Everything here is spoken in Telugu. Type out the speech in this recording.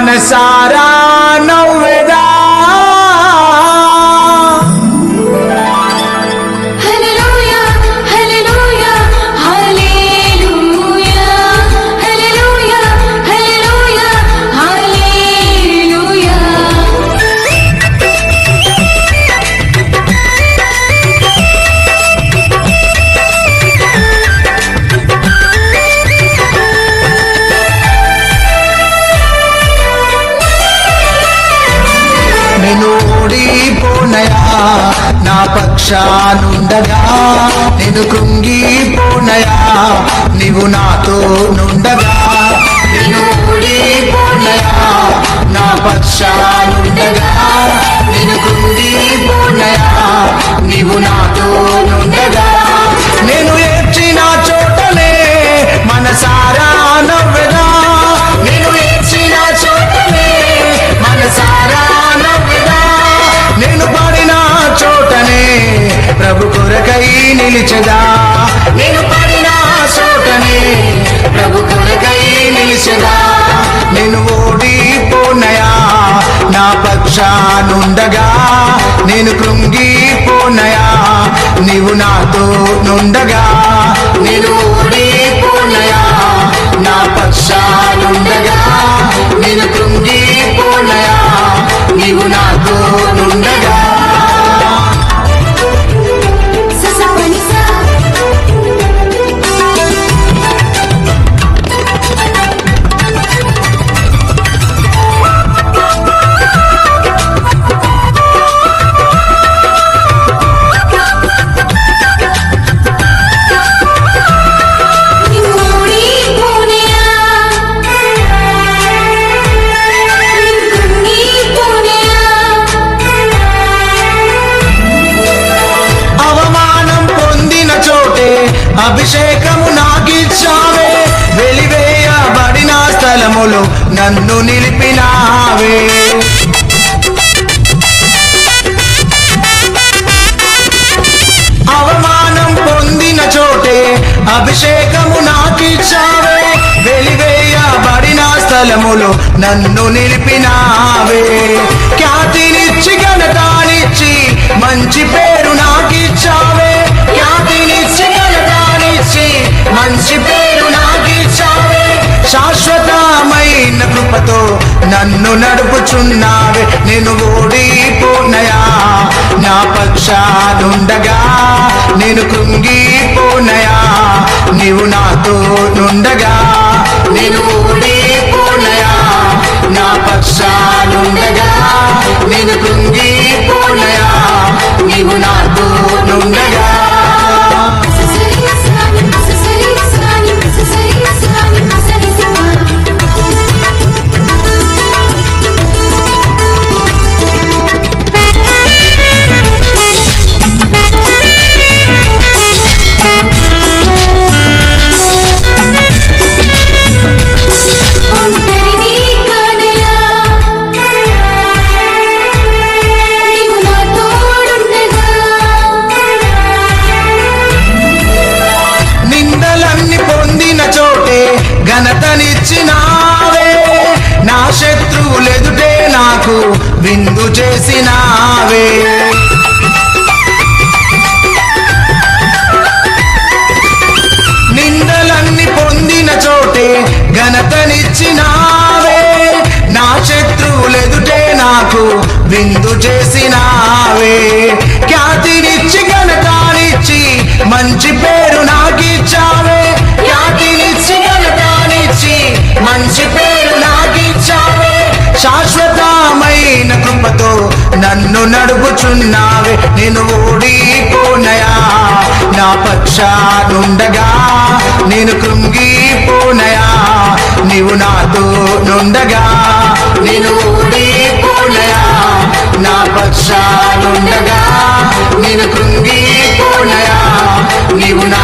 मान सारा పక్షానుండగా నేను కృంగిపోనయా నిలిచెదా నేను పడిన చోటనే ప్రభు కొరకై నిలిచెదా? నేను ఓడిపోనయా? నా పక్షానుండగా నేను కృంగిపోనయా? నీవు నాతో నుండగా అభిషేకము నాకిచ్చావే వెలివేయబడిన స్థలములు నన్ను నిలిపినావే. అవమానం పొందిన చోటే అభిషేకము నాకిచ్చావే. వెలివేయబడిన స్థలములు నన్ను నిలిపినావే. ఖ్యాతినిచ్చి ఘనతానిచ్చి మంచి పేరు మంచి పేరు నాకిచ్చావే శాశ్వతమైన కృపతో నన్ను నడుపుచున్నావే. నేను ఓడిపోనయా? నా పక్షాలుండగా నేను కృంగిపోనయా? నీవు నాతో నుండగా నేను ఓడిపోనయా? నా పక్షాలుండగా నేను విందు చేసినావే. నిందలన్నీ పొందిన చోటే ఘనతనిచ్చినావే. నా శత్రువులెదుటే నాకు విందు చేసినావే. ఖ్యాతినిచ్చి ఘనతానిచ్చి మంచి పేరు నాకిచ్చావే. ఖ్యాతినిచ్చి ఘనతానిచ్చి మంచి పేరు నాకిచ్చావే. శాశ్వతమై ప్రేమతో నన్ను నడుపుచున్నావే నేను ఓడిపోనయా? నా పక్షానుండగా నేను కృంగిపోనయా? నీవు నాతో నుండగా నేను ఓడిపోనయా? నా పక్షానుండగా నేను కృంగిపోనయా? నీవు నా